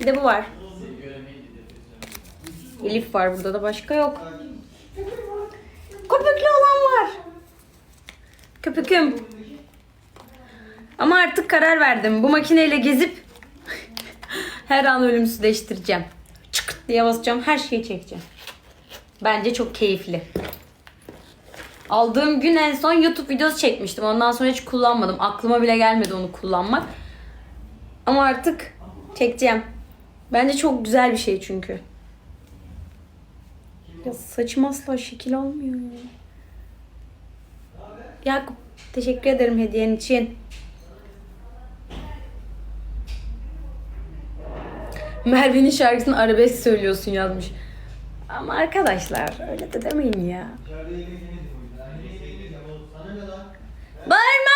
Bir de bu var. Elif var burada da başka yok. Köpüklü olan var. Köpüküm. Ama artık karar verdim. Bu makineyle gezip her an ölümsüzleştireceğim. Çık diye basacağım. Her şeyi çekeceğim. Bence çok keyifli. Aldığım gün en son YouTube videosu çekmiştim. Ondan sonra hiç kullanmadım. Aklıma bile gelmedi onu kullanmak. Ama artık çekeceğim. Bence çok güzel bir şey çünkü. Ya saçım asla şekil almıyor. Yakup teşekkür ederim hediyen için. Merve'nin şarkısını arabesk söylüyorsun yazmış. Ama arkadaşlar öyle de demeyin ya. Bağırma!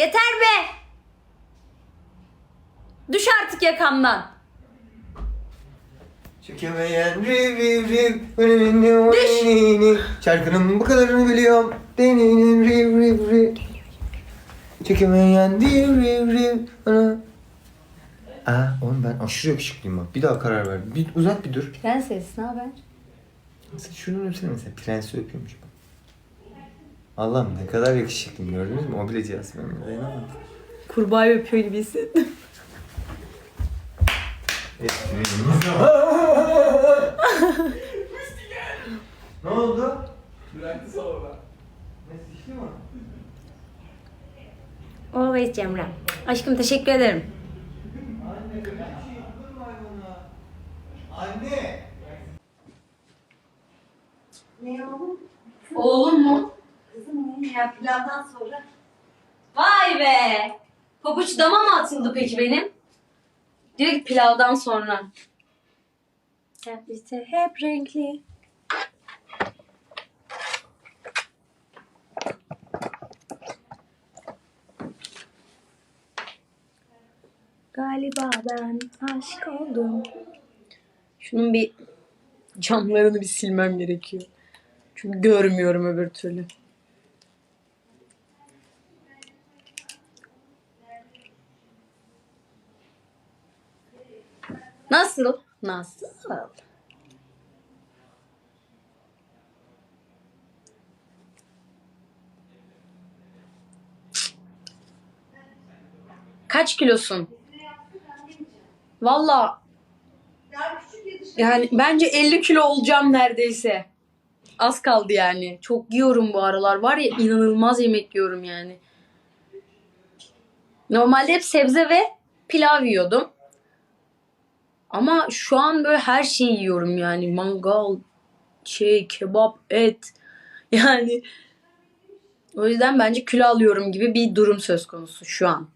Yeter be! Düş artık yakamdan. Çekemeyen oynayını Şarkının bu kadarını biliyorum. Deninin riv riv riv Çekemeyen riv riv ana. Aa oğlum ben aşırı yakışıklıyım bak. Bir daha karar ver bir uzak bir dur. Prenses ne haber? Şunu öpsene mesela prensi öpüyormuş bak Allah'ım ne kadar yakışıklıyım gördünüz mü? O bile cihaz ben dayanamadım. Kurbağayı öpüyor gibi hissettim. ne oldu? Bıraktı sonra. Ne sıçtı mı? Always Cemre. Aşkım teşekkür ederim. Anne bir şey yaptırma hayvana. Anne! Ne oğlum? Oğlum mu? Ya pilavdan sonra? Vay be! Pabuç dama mı atıldı peki benim? Direkt pilavdan sonra. Hep işte hep renkli. Galiba ben aşık oldum. Şunun bir camlarını bir silmem gerekiyor. Çünkü görmüyorum öbür türlü. Nasıl? Nasıl? Kaç kilosun? Valla yani bence 50 kilo olacağım neredeyse. Az kaldı yani. Çok yiyorum bu aralar. Var ya inanılmaz yemek yiyorum yani. Normalde hep sebze ve pilav yiyordum. Ama şu an böyle her şeyi yiyorum yani. Mangal, şey, kebap, et. Yani o yüzden bence kilo alıyorum gibi bir durum söz konusu şu an.